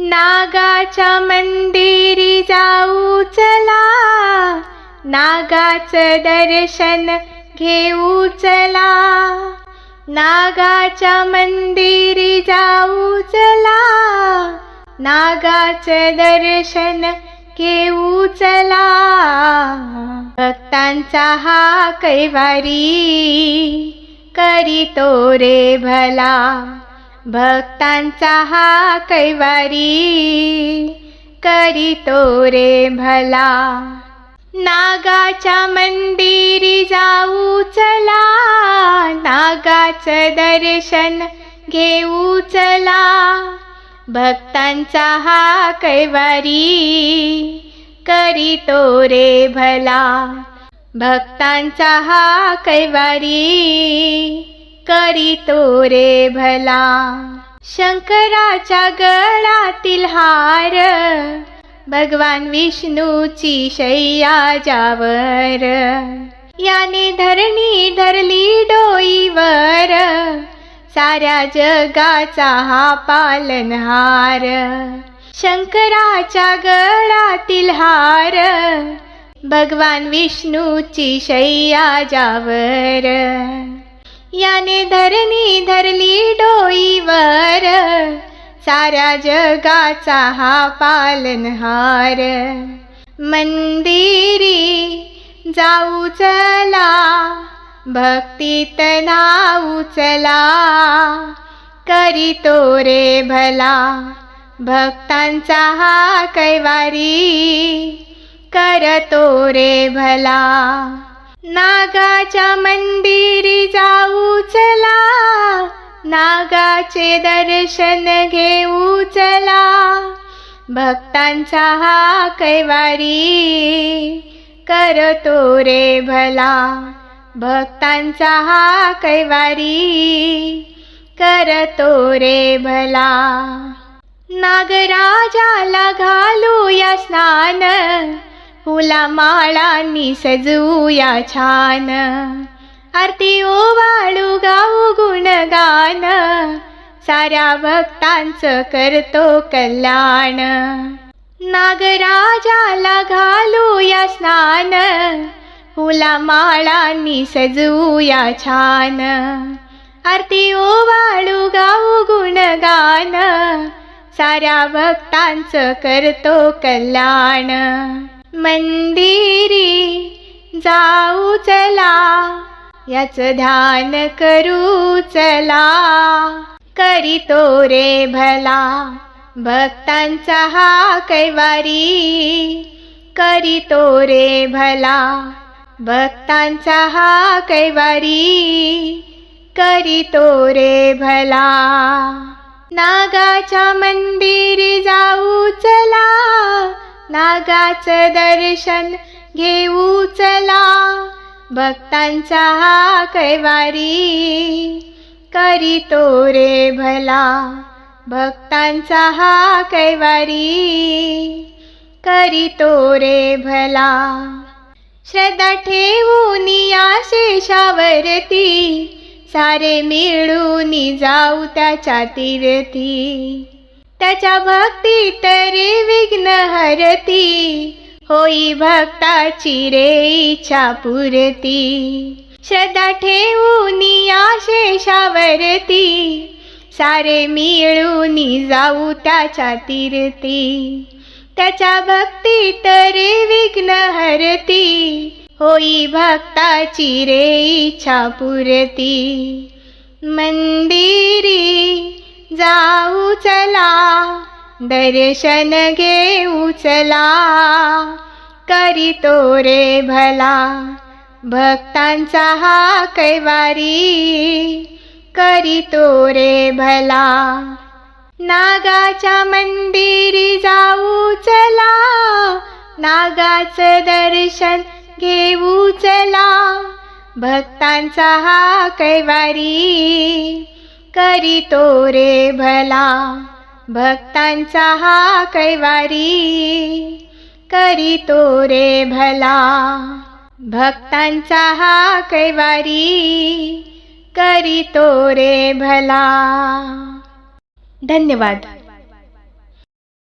नागाच्या मंदिरी जाऊ चला. नागाचं दर्शन घेऊ चला. नागाच्या मंदिरी जाऊ चला. नागाचं दर्शन घेऊ चला. भक्तांचा हा कैवारी करी तो रे भला. भक्तांचा हा कैवारी करीतो रे भला. नागाच्या मंदिरी जाऊ चला नागाचं दर्शन घेऊ चला. भक्तांचा हा कैवारी करीतो रे भला. भक्तांचा हा कैवारी करीतो रे भला. शंकराच्या गळातील हार भगवान विष्णूची शय्या जावर याने धरणी धरली डोईवर साऱ्या जगाचा हा पालनहार. शंकराच्या गळातील हार भगवान विष्णूची शय्या जावर याने धरणी धरली डोईवर. साऱ्या जगाचा हा पालनहार. मंदिरी जाऊ चला भक्तीत नाऊ चला. करीतो रे भला भक्तांचा हा कैवारी. करतो रे भला. नागाच्या मंदिरी जाऊ चला. नागाचे दर्शन घेऊ चला. भक्तांचा हा कैवारी करतो रे भला. भक्तांचा हा कैवारी करतो रे भला. नागराजाला घालूया स्नान. फुला माळांनी सजवूया छान. आरती ओवाळू गाऊ गुणगान. साऱ्या भक्तांचं करतो कल्याण. नागराजाला घालूया स्नान. फुला माळांनी सजवूया छान. आरती ओवाळू गाऊ गुणगान. साऱ्या भक्तांचं करतो कल्याण. मंदिरी जाऊ चला याच ध्यान करू चला. करीतो रे भला भक्तांचा हा कैवारी. करीतो रे भला भक्तांचा हा कैवारी. करीतो रे भला. नागाच्या मंदिरी जाऊ नागाचं दर्शन घेऊ चला. भक्तांचा हा कैवारी करीतो रे भला. भक्तांचा हा कैवारी करीतो रे भला. श्रद्धा ठेवून या शेषावरती सारे मिळून जाऊ त्याच्या तीर्थी. त्याच्या भक्ती तरी विघ्न हरती. होई भक्ताची रे इच्छा पुरती. श्रद्धा ठेवून या शेषावरती. सारे मिळून जाऊ त्याच्या तीर्थी त्याच्या भक्ती तरी विघ्न हरती. होई भक्ताची रे इच्छा पुरती. मंदिरी जाऊ चला दर्शन घेऊ चला. करीतो रे भला भक्तांचा हा कैवारी. करीतो रे भला नागाच्या मंदिरी जाऊ चला. नागाचं दर्शन घेऊ चला. भक्तांचा हा कैवारी. करीतो रे भला. भक्तांचा हा कैवारी. करीतो रे भला. भक्तांचा हा कैवारी. करीतो रे भला. धन्यवाद.